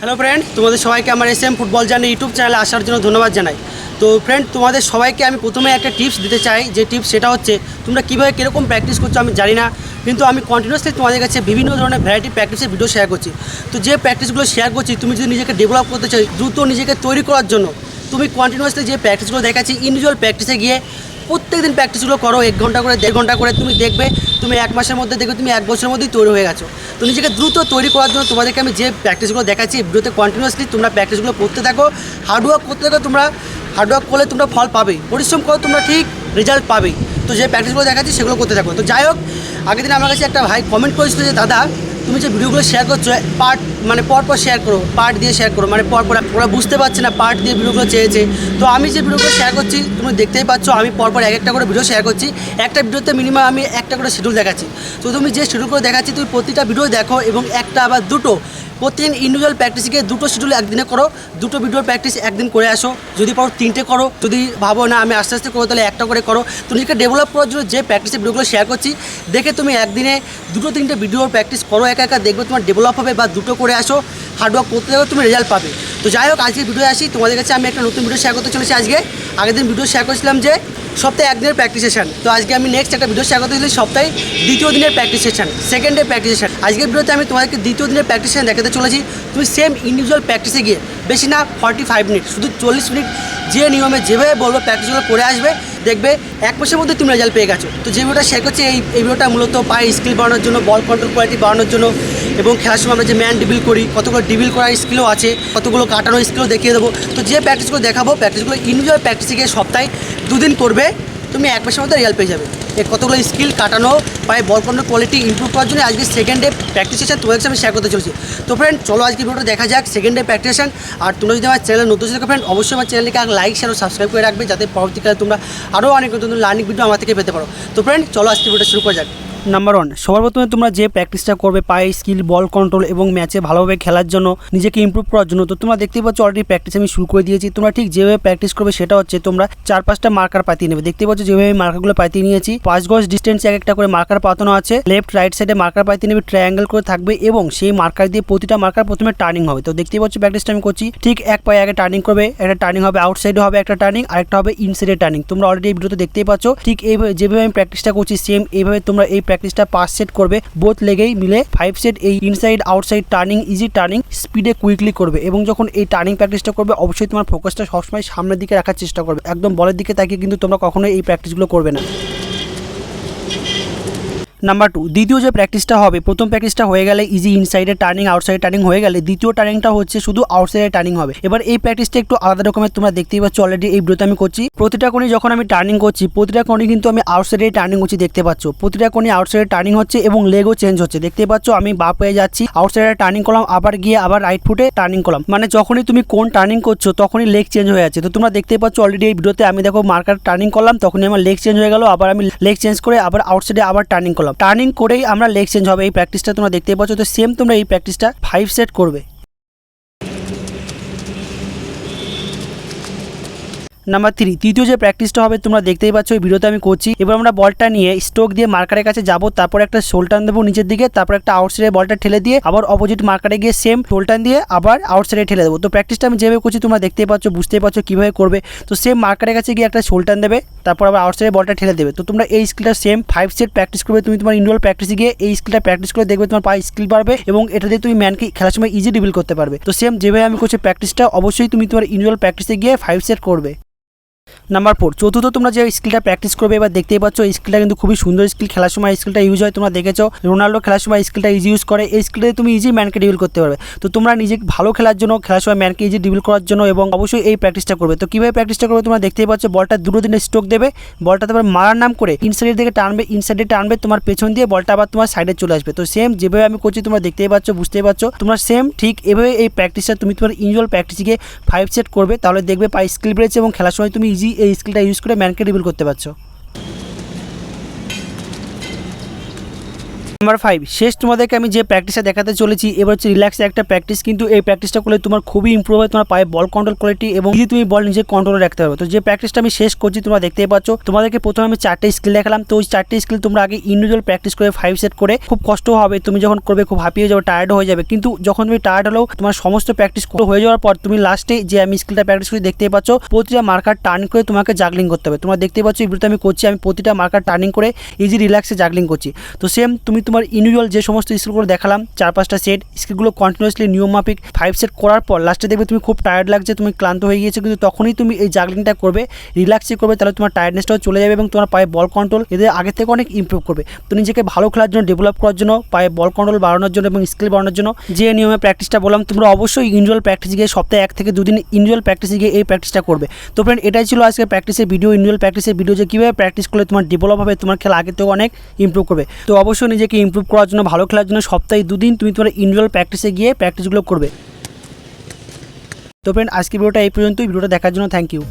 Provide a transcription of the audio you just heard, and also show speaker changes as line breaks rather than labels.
Hello friend তোমাদের সবাইকে আমার এস এম ফুটবল জানি ইউটিউব চ্যানেলে আসার জন্য ধন্যবাদ জানাই। তো ফ্রেন্ড তোমাদের সবাইকে আমি প্রথমে একটা টিপস দিতে চাই। যে টিপস সেটা হচ্ছে, তোমরা কীভাবে কীরকম প্র্যাকটিস করছ আমি জানি না, কিন্তু আমি কন্টিনিউসলি তোমাদের কাছে বিভিন্ন ধরনের ভ্যারাইটি প্র্যাকটিসের ভিডিও শেয়ার করছি। তো যে প্র্যাকটিসগুলো শেয়ার করছি, তুমি যদি নিজেকে ডেভেলপ করতে চাই দ্রুত নিজেকে তৈরি করার জন্য, তুমি কন্টিনিউসলি যে প্র্যাকটিসগুলো দেখাচ্ছি ইন্ডিভিজুয়াল প্র্যাকটিসে গিয়ে প্রত্যেক দিন প্র্যাকটিসগুলো করো, এক ঘণ্টা করে, দেড় ঘণ্টা করে তুমি দেখবে, তুমি এক মাসের মধ্যে দেখবে তুমি এক বছরের মধ্যেই তৈরি হয়ে গেছো। তো নিজেকে দ্রুত তৈরি করার জন্য তোমাদেরকে আমি যে প্র্যাকটিসগুলো দেখাচ্ছি ভিডিওতে কন্টিনিউয়াসলি তোমরা প্র্যাকটিসগুলো করতে থাকো। হার্ডওয়ার্ক করতে থাকো, তোমরা হার্ডওয়ার্ক করলে তোমরা ফল পাবেই। পরিশ্রম করো তোমরা ঠিক রেজাল্ট পাবেই। তো যে প্র্যাকটিসগুলো দেখাচ্ছি, সেগুলো করতে থাকো। তো যাই হোক, আগের দিন আমার কাছে একটা ভাই কমেন্ট করেছিল যে, দাদা তুমি যে ভিডিওগুলো শেয়ার করছ পার্ট মানে পরপর পর শেয়ার করো পার্ট দিয়ে শেয়ার করো মানে পর পর ওরা বুঝতে পারছে না পার্ট দিয়ে ভিডিওগুলো চেয়েছে। তো আমি যে ভিডিওগুলো শেয়ার করছি, তুমি দেখতেই পাচ্ছ, আমি পরপর এক একটা করে ভিডিও শেয়ার করছি। একটা ভিডিওতে মিনিমাম আমি একটা করে শিডিউল দেখাচ্ছি। তো তুমি যে শিডিউলগুলো দেখাচ্ছি, তুমি প্রতিটা ভিডিও দেখো এবং একটা আবার দুটো প্রতিদিন ইন্ডিভিজুয়াল প্র্যাকটিসকে দুটো শিডিউল একদিনে করো, দুটো ভিডিওর প্র্যাকটিস একদিন করে আসো। যদি পারো তিনটে করো, যদি ভাবো না আমি আস্তে আস্তে করো তাহলে একটা করে করো। তো নিজেকে ডেভেলপ করার জন্য যে প্র্যাকটিসের ভিডিওগুলো শেয়ার করছি, দেখে তুমি একদিনে দুটো তিনটে ভিডিওর প্র্যাকটিস করো, একা একা দেখবে তোমার ডেভেলপ হবে বা দুটো করে আসো। হার্ডওয়ার্ক করতে থাকো তুমি রেজাল্ট পাবে। তো যাই হোক, আজকে ভিডিও আসি। তোমাদের কাছে আমি একটা নতুন ভিডিও শেয়ার করতে চলেছি আজকে। আগের দিন ভিডিও শেয়ার করেছিলাম যে সপ্তাহে একদিনের প্র্যাকটিস সেশন তো আজকে আমি নেক্সট একটা ভিডিও শেয়ার করতে সপ্তাহে দ্বিতীয় দিনের practice session second day practice session আজকের ভিডিওতে আমি তোমাদেরকে দ্বিতীয় দিনের প্র্যাকটিস সেশন দেখাতে চলেছি। তুমি সেম ইন্ডিভিজুয়াল প্র্যাকটিসে গিয়ে, বেশি না ফর্টি ফাইভ মিনিট শুধু চল্লিশ মিনিট যে নিয়মে, যেভাবে বলব প্র্যাকটিসগুলো করে আসবে, দেখবে এক মাসের মধ্যে তুমি রেজাল্ট পেয়ে গেছো। তো যে ভিডিওটা শেয়ার করছি, এই এই ভিডিওটা মূলত পায়ের স্কিল বাড়ানোর জন্য বল কন্ট্রোল কোয়ালিটি বাড়ানোর জন্য এবং খেলার সময় আমরা যে ম্যান ডিবিল করি, কতগুলো ডিবিল করার স্কিলও আছে, কতগুলো কাটানোর স্কিলও দেখিয়ে দেবো। তো যে প্র্যাকটিসগুলো দেখাবো প্র্যাকটিসগুলো ইন্ডিভিজুয়াল প্র্যাকটিসে গিয়ে সপ্তাহে দুদিন করবে, তুমি এক মাসের মধ্যে রেজাল্ট পেয়ে যাবে। এর কতগুলো স্কিল কাটানো, পায়ে বল কমানোর কোয়ালিটি ইম্প্রুভ করার জন্য আজকে সেকেন্ড ডে প্র্যাকটিস সেশন তোমাদের সাথে আমি শেয়ার করতে চলছি। তো ফ্রেন্ড চলো আজকে ভিডিওটা দেখা যাক সেকেন্ড ডে প্র্যাকটিস আর তোমরা যদি আমার চ্যানেল নতুন থাকো ফ্রেন্ড অবশ্যই আমার চ্যানেলকে লাইক শেয়ার সাবস্ক্রাইব করে রাখবে, যাতে পরবর্তীকালে তোমরা আরও অনেক নতুন লার্নিং ভিডিও আমার থেকে পেতে পারো। তো ফ্রেন্ড চলো আজকে ভিডিওটা শুরু করা যাক। নাম্বার ওয়ান সবার প্রথমে তোমরা যে প্র্যাকটিসটা করবে, পায়ে স্কিল বল কন্ট্রোল এবং ম্যাচে ভালোভাবে খেলার জন্য নিজেকে ইমপ্রুভ করার জন্য, তো তোমরা দেখতেই পাচ্ছ অলরেডি প্র্যাকটিস আমি শুরু করে দিয়েছি। তোমরা ঠিক যেভাবে প্র্যাকটিস করবে সেটা হচ্ছে তোমরা চার পাঁচটা মার্কার পাতিয়ে নেবে। দেখতে পাচ্ছ যেভাবে আমি মার্কারগুলো পাতিয়ে নিয়েছি। পাঁচ গজ ডিস্টেন্স এক একটা করে মার্কার পাতানো আছে। লেফট রাইট সাইডে মার্কার পাতিয়ে নেবে ট্রায়াঙ্গেল করে থাকবে এবং সেই মার্কার দিয়ে প্রতিটা মার্কার প্রথমে টার্নিং হবে। তো দেখতেই পাচ্ছ প্র্যাকটিসটা আমি করছি। ঠিক এক পায়ে আগে টার্নিং করবে, একটা টার্নিং হবে আউটসাইডে হবে, একটা টার্নিং আরেকটা হবে ইনসাইডে টার্নিং তোমরা অলরেডি ভিডিওতে দেখতেই পাচ্ছ। ঠিক এইভাবে যেভাবে আমি প্র্যাকটিসটা করছি সেম এইভাবে তোমরা এই প্র্যাকটিসটা পাঁচ সেট করবে। বোথ লেগেই মিলে ফাইভ সেট এই inside outside turning easy turning স্পিডে কুইকলি করবে এবং যখন এই টার্নিং প্র্যাকটিসটা করবে, অবশ্যই তোমার ফোকাসটা সবসময় সামনের দিকে রাখার চেষ্টা করবে। একদম বলের দিকে তাকিয়ে কিন্তু তোমরা কখনোই এই প্র্যাকটিসগুলো করবে না। নাম্বার টু দ্বিতীয় যে প্র্যাকটিসটা হবে, প্রথম প্র্যাকটিসটা হয়ে গেলে ইজি ইনসাইডে টার্নিং আউটসাইডে টার্নিং হয়ে গেলে দ্বিতীয় টার্নিংটা হচ্ছে শুধু আউটসাইডে টার্নিং হবে। এবার এই প্র্যাকটিসটা একটু আলাদা রকমের তোমরা দেখতেই পাচ্ছ অলরেডি এই ভিডিওতে আমি করছি। প্রতিটা কোণে যখন আমি টার্নিং করছি, প্রতিটা কোণে কিন্তু আমি আউটসাইডে টার্নিং করছি দেখতে পাচ্ছ। প্রতিটা কোণে আউটসাইডে টার্নিং হচ্ছে এবং লেগও চেঞ্জ হচ্ছে। দেখতে পাচ্ছ আমি বাপ হয়ে যাচ্ছি আউটসাইডে টার্নিং করলাম, আবার গিয়ে আবার রাইট ফুটে টার্নিং করলাম। মানে যখনই তুমি কোন টার্নিং করছ, তখনই লেগ চেঞ্জ হয়ে যাচ্ছে। তো তোমরা দেখতে পাচ্ছ অলরেডি এই ভিডিওতে আমি দেখো মার্কার টার্নিং করলাম, তখনই আমার লেগ চেঞ্জ হয়ে গেল, আবার আমি লেগ চেঞ্জ করে আবার আউটসাইডে আবার টার্নিং করলাম। টার্নিং করেই আমরা লেগ চেঞ্জ হবে। এই প্র্যাকটিসটা তোমরা দেখতেই পাচ্ছ। তো সেম তোমরা এই প্র্যাকটিসটা ফাইভ সেট করবে। নাম্বার থ্রি তৃতীয় যে প্র্যাকটিসটা হবে, তোমরা দেখতেই পাচ্ছ, এই ভিডিওতে আমি করছি। এবার আমরা বলটা নিয়ে স্ট্রোক দিয়ে মার্কারের কাছে যাব, তারপর একটা শোল্টান দেবো নিচের দিকে, তারপর একটা আউটসাইডে বলটা ঠেলে দিয়ে আবার অপোজিট মার্কারে গিয়ে সেম শোল্টান দিয়ে আবার আউটসাইডে ঠেলে দেবো। তো প্র্যাকটিসটা আমি যেভাবে করছি, তোমরা দেখতেই পাচ্ছ, বুঝতেই পারছ কীভাবে করবে। তো সেম মার্কারের কাছে গিয়ে একটা শোল্টান দেবে, তারপর আবার আউটসাইডে বলটা ঠেলে দেবে। তো তোমরা এই স্কিলটা সেম ফাইভ সেট প্র্যাকটিস করবে, তুমি তোমার ইন্ডোর প্র্যাকটিসে গিয়ে এই স্কিলটা প্র্যাকটিস করে দেখবে তোমার পায়ে স্কিল বাড়বে এবং এটা দিয়ে তুমি ম্যানকে খেলার সময় ইজি ডিবিল করতে পারবে। তো সেম যেভাবে আমি করছি প্র্যাকটিসটা অবশ্যই তুমি তোমার ইন্ডিভিজুয়াল প্র্যাকটিসে গিয়ে ফাইভ সেট করবে। নাম্বার ফোর চতুর্থ তোমরা যে স্কিলটা প্র্যাকটিস করবে এবার দেখতেই পাচ্ছ, এই স্কিলটা কিন্তু খুবই সুন্দর স্কিল খেলার সময় স্কিলটা ইউজ হয়, তোমরা দেখেছ। রোনাল্ডো খেলার সময় স্কিলটা ইজি ইউজ করে। এই স্কিলটা তুমি ইজি ম্যানকে ডিভিল করতে পারবে। তো তোমরা নিজে ভালো খেলার জন্য, খেলার সময় ম্যানকে ইজি ডিভিল করার জন্য এবং অবশ্যই এই প্র্যাকটিসটা করবে। তো কীভাবে প্র্যাকটিসটা করবে তোমরা দেখতেই পাচ্ছ, বলটা দুটো দিনে স্ট্রোক দেবে। বলটা তোমার মারার নাম করে ইনসাইডের দিকে টানবে ইনসাইডে টানবে, তোমার পেছন দিয়ে বলটা আবার তোমার সাইডে চলে আসবে। তো সেম যেভাবে আমি করছি, তোমরা দেখতেই পাচ্ছ, বুঝতেই পারছ তোমরা সেম ঠিক এভাবে এই প্র্যাকটিসটা তুমি তোমার ইউজুয়াল প্র্যাকটিসে ফাইভ সেট করবে। তাহলে দেখবে পাই স্কিল বেড়েছে এবং খেলার সময় তুমি ইজি এই স্কিলটা ইউজ করে ম্যানকে রিভিল করতে পারছ। নাম্বার ফাইভ শেষ তোমাদেরকে আমি যে প্র্যাকটিসটা দেখাতে চলেছি, এবার হচ্ছে রিল্যাক্সে একটা প্র্যাকটিস কিন্তু এই প্র্যাকটিসটা করলে তোমার খুবই ইম্প্রুভ হয়, তোমার পায়ে বল কন্ট্রোল কোয়ালিটি এবং যদি তুমি বল নিজে কন্ট্রোলে রাখতে পারবে। তো যে প্র্যাকটিসটা আমি শেষ করছি, তোমরা দেখতেই পাচ্ছ, তোমাদেরকে প্রথমে আমি চারটে স্কিল দেখালাম। তো ওই চারটে স্কিল তোমরা আগে ইন্ডিভিজুয়াল প্র্যাকটিস করে ফাইভ সেট করে খুব কষ্ট হবে, তুমি যখন করবে খুব হাঁপিয়ে যাবে টায়ার্ড হয়ে যাবে। কিন্তু যখন তুমি টায়ার্ড হলেও তোমার সমস্ত প্র্যাকটিস হয়ে যাওয়ার পর তুমি লাস্টে যে আমি স্কিলটা প্র্যাকটিস করে, দেখতেই পাচ্ছ, প্রতিটা মার্কার টার্ন করে তোমাকে জাগলিং করতে হবে। তোমরা দেখতেই পাচ্ছ, এই ভিডিওতে আমি করছি, আমি প্রতিটা মার্কার টার্নিং করে ইজি রিল্যাক্সে জাগলিং করছি। তো সেম তুমি তোমার ইন্ডিভিজুয়াল যে সমস্ত স্কিলগুলো দেখালাম চার পাঁচটা সেট স্কিলগুলো কন্টিনিউয়াসলি নিয়ম মাফিক ফাইভ সেট করার পর লাস্টে দেখবে তুমি খুব টায়ার্ড লাগছে, তুমি ক্লান্ত হয়ে গিয়েছো, কিন্তু তখনই তুমি এই জাগলিংটা করবে রিল্যাক্সে করবে, তাহলে তোমার টায়ার্ডনেসটাও চলে যাবে এবং তোমার পায়ে বল কন্ট্রোল এদের আগে থেকে অনেক ইমপ্রুভ করবে। তো নিজেকে ভালো খেলার জন্য ডেভেলপ করার জন্য, পায়ে বল কন্ট্রোল বাড়ানোর জন্য এবং স্কিল বাড়ানোর জন্য যে নিয়মে প্র্যাকটিসটা বললাম, তোমরা অবশ্যই ইন্ডিভিজুয়াল প্র্যাকটিস গিয়ে সপ্তাহে এক থেকে দুদিন ইন্ডিভিজুয়াল প্র্যাকটিসে গিয়ে এই প্র্যাকটিসটা করবে। তো ফ্রেন্ড এটাই ছিল আজকে প্র্যাকটিসের ভিডিও ইন্ডিভিজুয়াল প্র্যাকটিসের ভিডিও যে কীভাবে প্র্যাকটিস করলে তোমার ডেভেলপ হবে, তোমার খেলা আগে থেকে অনেক ইমপ্রুভ করবে। তো অবশ্যই নিজেকে ইমপ্রুভ করার জন্য, ভালো খেলার জন্য সপ্তাহে দুদিন তুমি তোমার ইন্ডিভিজুয়াল প্র্যাকটিসে গিয়ে প্র্যাকটিসগুলো করবে। তো ফ্রেন্ড আজকে ভিডিওটা এই পর্যন্তই। ভিডিওটা দেখার জন্য থ্যাংক ইউ